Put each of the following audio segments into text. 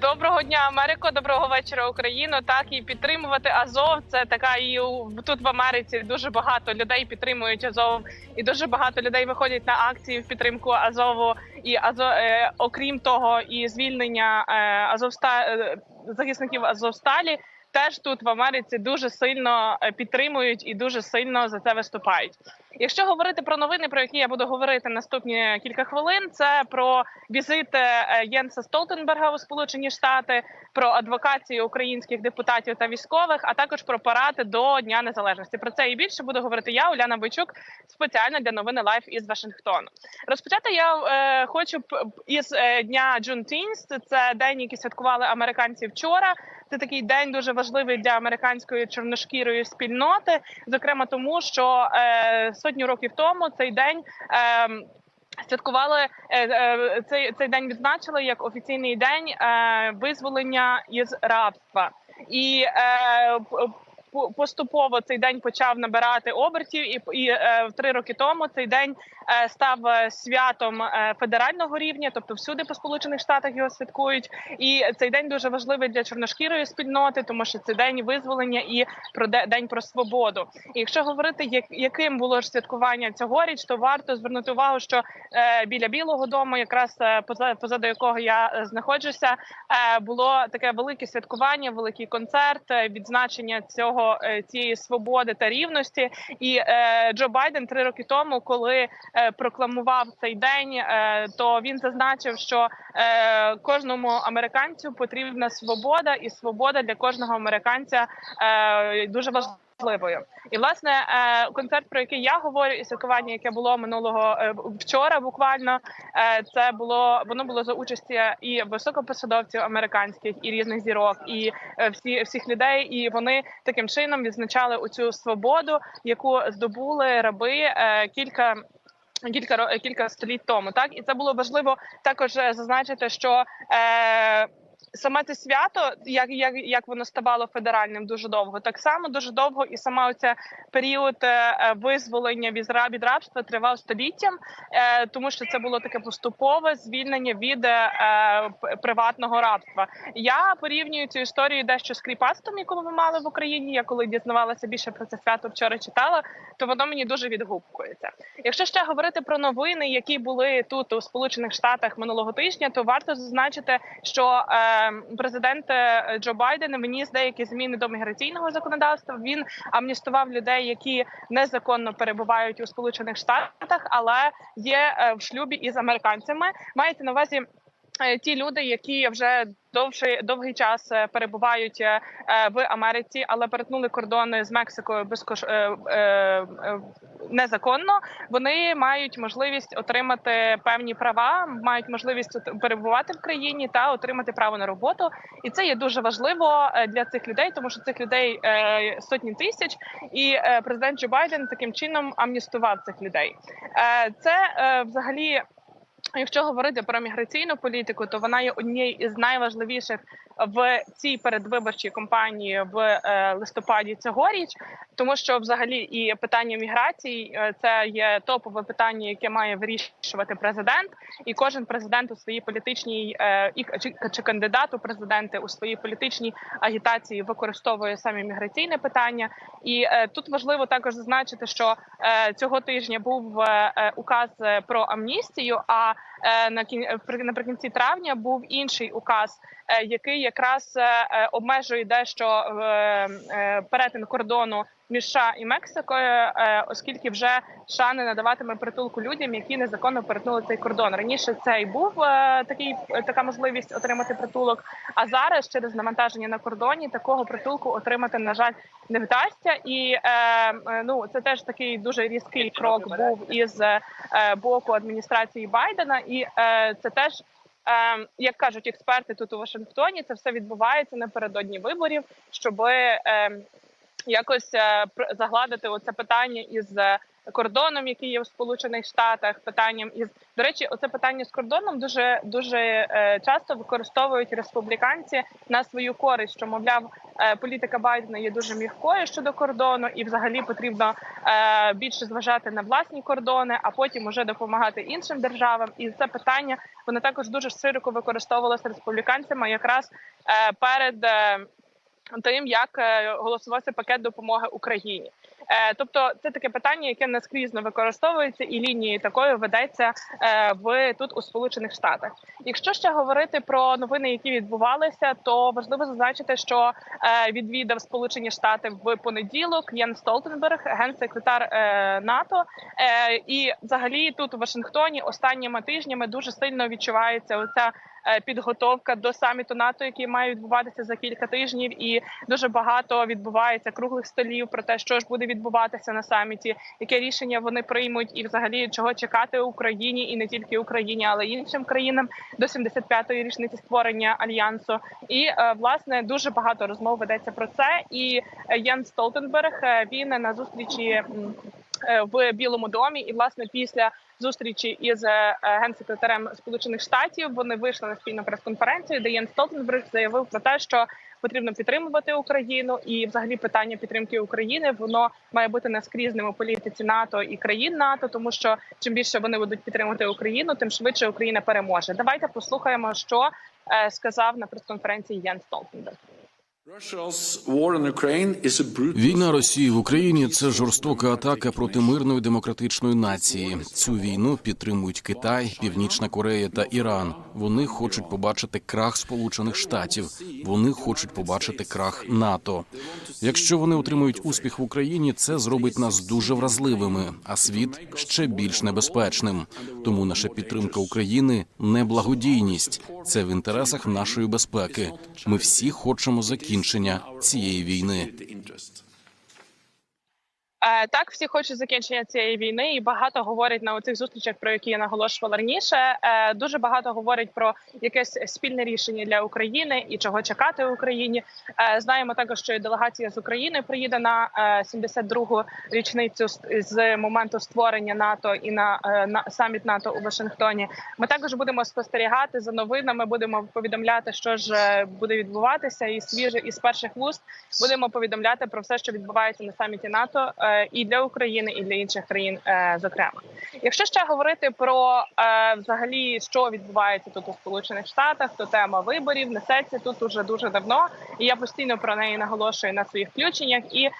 Доброго дня, Америко. Доброго вечора, Україно. Так і підтримувати Азов. Це така і тут в Америці дуже багато людей підтримують Азов, і дуже багато людей виходять на акції в підтримку Азову. І Азо, е, окрім того, і звільнення е, Азовста е, захисників Азовсталі. Теж тут в Америці дуже сильно е, підтримують і дуже сильно за це виступають. Якщо говорити про новини, про які я буду говорити наступні кілька хвилин, це про візит е, Єнса Столтенберга у Сполучені Штати, про адвокацію українських депутатів та військових, а також про паради до Дня Незалежності. Про це і більше буду говорити я, Уляна Бойчук, спеціально для новини Лайф із Вашингтону. Розпочати я е, хочу із е, дня Juneteenth. Це день, який святкували американці вчора. Це такий день дуже важливий для американської чорношкірої спільноти, зокрема тому, що е, сотню років тому цей день. Е, Святкували е, е, цей цей день відзначили як офіційний день е, визволення із рабства, і поступово цей день почав набирати обертів, і, і три роки тому цей день став е, святом е, федерального рівня, тобто всюди по сполучених штатах його святкують. І цей день дуже важливий для чорношкірої спільноти, тому що це день визволення і про де- день про свободу. І якщо говорити, яким було ж святкування цьогоріч, то варто звернути увагу, що е, біля білого дому, якраз поза позаду якого я знаходжуся, було таке велике святкування, великий концерт, відзначення цього цієї свободи та рівності. І Джо Байден три роки тому, коли прокламував цей день, е, то він зазначив, що е, кожному американцю потрібна свобода, і свобода для кожного американця е, дуже важливою. І власне е, концерт, про який я говорю, і святкування, яке було минулого е, вчора, буквально е, це було воно було за участі і високопосадовців американських, і різних зірок, і е, всі всіх людей. І вони таким чином відзначали оцю свободу, яку здобули раби е, кілька. Кілька кілька століть тому, так? І це було важливо також е, зазначити, що е, саме це свято, як, як, як воно ставало федеральним дуже довго, так само дуже довго, і сама оця період е, е, визволення від від рабства тривав століттям, е, тому що це було таке поступове звільнення від приватного рабства. Я порівнюю цю історію дещо з кріпацтвом, яку ми мали в Україні. Я коли дізнавалася більше про це свято вчора читала, то воно мені дуже відгукується. Якщо ще говорити про новини, які були тут у Сполучених Штатах минулого тижня, то варто зазначити, що президент е, Джо Байден вніс деякі зміни до міграційного законодавства. Він амністував людей, які незаконно перебувають у Сполучених Штатах, але є е, в шлюбі із американцями. Мається на увазі. Е, Ті люди, які вже довший довгий час е, перебувають е, в Америці, але перетнули кордони з Мексикою безкош... незаконно, вони мають можливість отримати певні права, мають можливість перебувати в країні та отримати право на роботу. І це є дуже важливо для цих людей, тому що цих людей сотні тисяч, і президент Джо Байден таким чином амністував цих людей. Це взагалі. Якщо говорити про міграційну політику, то вона є однією із найважливіших в цій передвиборчій кампанії в е, листопаді цьогоріч, тому що взагалі і питання міграції е, це є топове питання, яке має вирішувати президент, і кожен президент у своїй політичній е, і чи, кандидат у президенти у своїй політичній агітації використовує саме міграційне питання. І тут важливо також зазначити, що цього тижня був указ про амністію. А на кін... наприкінці травня був інший указ, е, який якраз е, е, обмежує дещо е, е, перетин кордону між США і Мексикою, е, оскільки вже США не надаватиме притулку людям, які незаконно перетнули цей кордон. Раніше це і був е, такий така можливість отримати притулок. А зараз через навантаження на кордоні такого притулку отримати на жаль не вдасться. І е, ну це теж такий дуже різкий крок був із боку адміністрації Байдена, і це теж. Як кажуть експерти тут у Вашингтоні, це все відбувається напередодні виборів, щоб якось е, загладити оце питання із е, кордоном, який є в Сполучених Штатах, питанням із до речі, оце питання з кордоном дуже дуже е, часто використовують республіканці на свою користь, що мовляв, політика Байдена є дуже м'якою щодо кордону, і взагалі потрібно більше зважати на власні кордони, а потім уже допомагати іншим державам. І це питання воно також дуже широко використовувалося республіканцями, якраз перед. Тим як е, голосувався пакет допомоги Україні, Е, тобто це таке питання, яке наскрізно використовується, і лінією такою ведеться е, в тут у Сполучених Штатах. Якщо ще говорити про новини, які відбувалися, то важливо зазначити, що відвідав Сполучені Штати в понеділок Ян Столтенберг, генсекретар НАТО. І взагалі тут у Вашингтоні останніми тижнями дуже сильно відчувається оця. Е, Підготовка до саміту НАТО, який має відбуватися за кілька тижнів, і дуже багато відбувається круглих столів про те, що ж буде відбуватися на саміті, яке рішення вони приймуть, і взагалі чого чекати Україні, і не тільки Україні, але й іншим країнам до 75-ї річниці створення альянсу. І е, власне дуже багато розмов ведеться про це. І Ян Столтенберг е, він на зустрічі в Білому домі, і власне після зустрічі із е, генсекретарем Сполучених Штатів вони вийшли на спільну прес-конференцію, де Ян Столтенберг заявив про те, що потрібно підтримувати Україну, і взагалі питання підтримки України воно має бути наскрізним у політиці НАТО і країн НАТО, тому що чим більше вони будуть підтримувати Україну, тим швидше Україна переможе. Давайте послухаємо, що е, сказав на прес-конференції Ян Столтенберг. Війна Росії в Україні це жорстока атака проти мирної демократичної нації. Цю війну підтримують Китай, Північна Корея та Іран. Вони хочуть побачити крах Сполучених Штатів. Вони хочуть побачити крах НАТО. Якщо вони отримують успіх в Україні, це зробить нас дуже вразливими, а світ ще більш небезпечним. Тому наша підтримка України не благодійність. Це в інтересах нашої безпеки. Ми всі хочемо закінчення цієї війни. Е, Так, всі хочуть закінчення цієї війни, і багато говорять на цих зустрічах, про які я наголошувала раніше. Е, Дуже багато говорять про якесь спільне рішення для України і чого чекати в Україні. Е, Знаємо також, що і делегація з України приїде на е, 72-гу річницю з- моменту створення НАТО і на, саміт НАТО у Вашингтоні. Ми також будемо спостерігати за новинами. Будемо повідомляти, що ж буде відбуватися, і свіже із перших вуст будемо повідомляти про все, що відбувається на саміті НАТО і для України, і для інших країн, е, зокрема. Якщо ще говорити про е, взагалі, що відбувається тут у Сполучених Штатах, то тема виборів несеться тут уже дуже давно, і я постійно про неї наголошую на своїх включеннях. І е,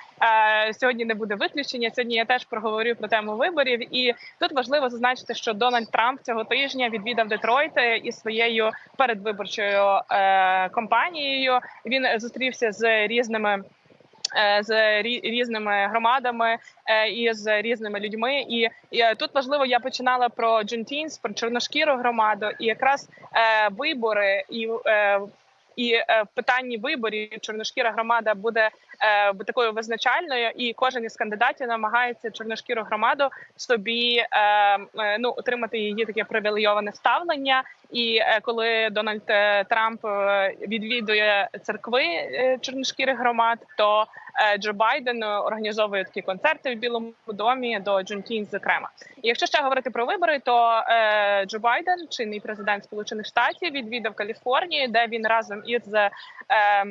сьогодні не буде виключення. Сьогодні я теж проговорю про тему виборів. І тут важливо зазначити, що Дональд Трамп цього тижня відвідав Детройт е, із своєю передвиборчою е, кампанією. Він зустрівся з різними. Е, З різними громадами е, і з різними людьми, і, е, тут важливо, я починала про Джунтінс, про чорношкіру громаду, і якраз вибори і і е, в питанні виборів чорношкіра громада буде е, такою визначальною, і кожен із кандидатів намагається чорношкіру громаду собі е, ну отримати її таке привілейоване ставлення. І коли Дональд Трамп відвідує церкви чорношкірих громад, то Джо Байден е, організовує такі концерти в Білому домі до Джунтін, зокрема. І якщо ще говорити про вибори, то е, Джо Байден, чинний президент Сполучених Штатів, відвідав Каліфорнію, де він разом із е, е,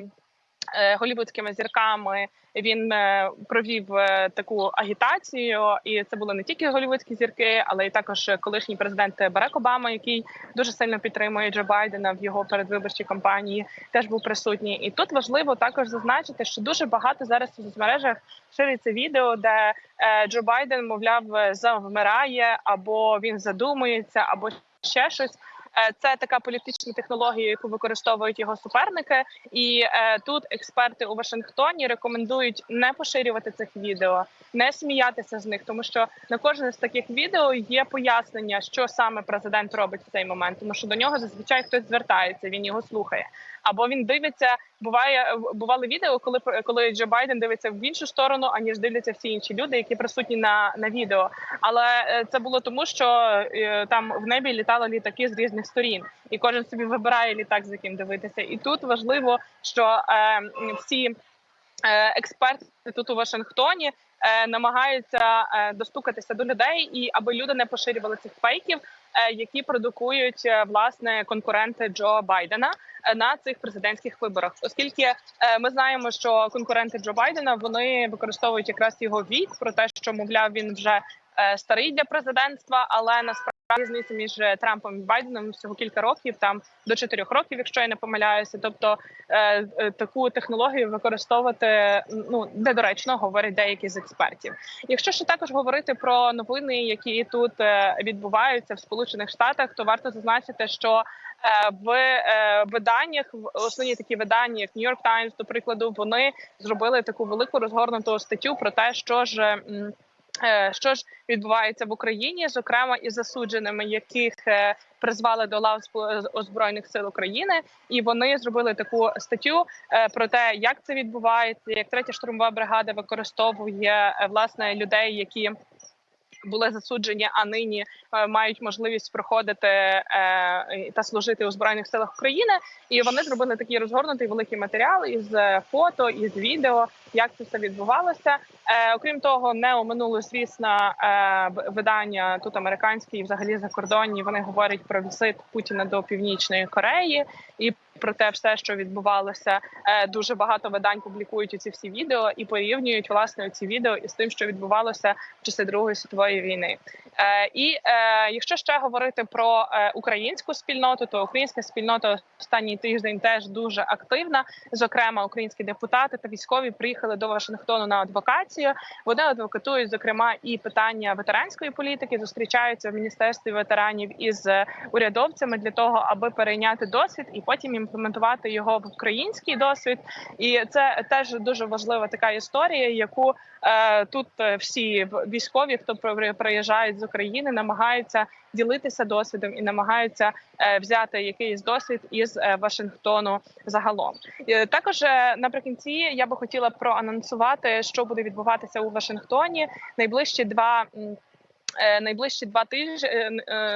голівудськими зірками він е, провів е, таку агітацію, і це були не тільки голівудські зірки, але й також колишній президент Барак Обама, який дуже сильно підтримує Джо Байдена в його передвиборчій кампанії, теж був присутній. І тут важливо також зазначити, що дуже багато зараз у соцмережах шириться відео, де е, Джо Байден, мовляв, завмирає або він задумується, або ще щось. Е, Це така політична технологія, яку використовують його суперники, і е, тут експерти у Вашингтоні рекомендують не поширювати цих відео, не сміятися з них, тому що на кожне з таких відео є пояснення, що саме президент робить в цей момент, тому що до нього зазвичай хтось звертається, він його слухає. Або він дивиться, буває бували відео, коли коли Джо Байден дивиться в іншу сторону, аніж дивляться всі інші люди, які присутні на, на відео. Але е, це було тому, що там в небі літали літаки з різних сторін, і кожен собі вибирає літак, з яким дивитися. І тут важливо, що е, всі. е, експерти тут у Вашингтоні е, намагаються е, достукатися до людей, і аби люди не поширювали цих фейків, які продукують власне конкуренти Джо Байдена на цих президентських виборах, оскільки ми знаємо, що конкуренти Джо Байдена вони використовують якраз його вік про те, що мовляв він вже старий для президентства, але насправді різниця між е, Трампом і Байденом всього кілька років, там до чотирьох років, якщо я не помиляюся. Тобто е, е, таку технологію використовувати ну недоречно, говорять деякі з експертів. Якщо ще також говорити про новини, які тут відбуваються в Сполучених Штатах, то варто зазначити, що в виданнях в основні такі видання, як New York Times, до прикладу, вони зробили таку велику розгорнуту статтю про те, що ж. Е, Що ж відбувається в Україні, зокрема із засудженими, яких е, призвали до лав озброєних сил України, і вони зробили таку статтю е, про те, як це відбувається, як третя штурмова бригада використовує власне людей, які були засуджені, а нині мають можливість проходити та служити у збройних силах України. І вони зробили такий розгорнутий великий матеріал із фото, із відео, як це все відбувалося. Е, окрім того, не оминули, звісно, е, видання тут американські і взагалі закордонні. Вони говорять про візит Путіна до Північної Кореї і про те, все, що відбувалося. Е, дуже багато видань публікують ці всі відео і порівнюють власне ці відео із тим, що відбувалося в часи Другої світової війни. Е, і е, якщо ще говорити про українську спільноту, то українська спільнота останній тиждень теж дуже активна. Зокрема, українські депутати та військові приїхали до Вашингтону на адвокацію. Вони адвокатують зокрема і питання ветеранської політики, зустрічаються в міністерстві ветеранів із е, урядовцями для того, аби перейняти досвід і потім імплементувати його в український досвід. І це теж дуже важлива така історія, яку е, тут е, всі військові, хто при- приїжджають з України, намагаються ділитися досвідом і намагаються е, взяти якийсь досвід із е, Вашингтону загалом. Е, Також наприкінці я би хотіла проанонсувати, що буде відбуватися у Вашингтоні найближчі два. е, Найближчі два тижні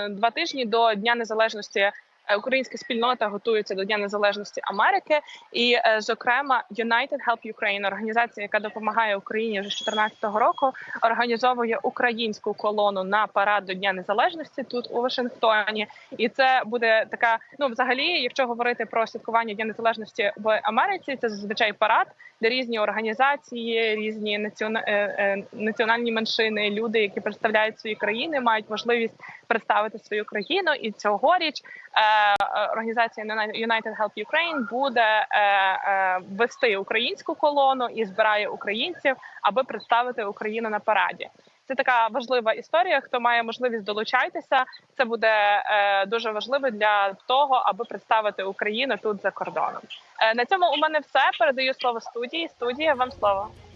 два тижні до Дня Незалежності е, українська спільнота готується до Дня Незалежності Америки, і е, зокрема United Help Ukraine, організація, яка допомагає Україні вже з 2014 року, організовує українську колону на парад до Дня Незалежності тут у Вашингтоні. І це буде така. Ну, взагалі, якщо говорити про святкування Дня Незалежності в Америці, це зазвичай парад, де різні організації, різні е, е, національні меншини, люди, які представляють свої країни, мають можливість представити свою країну. І цьогоріч е, е, організація United Help Ukraine буде е, вести українську колону і збирає українців, аби представити Україну на параді. Це така важлива історія. Хто має можливість долучайтеся, це буде е, дуже важливо для того, аби представити Україну тут за кордоном. Е, на цьому у мене все. Передаю слово студії. Студія вам слово.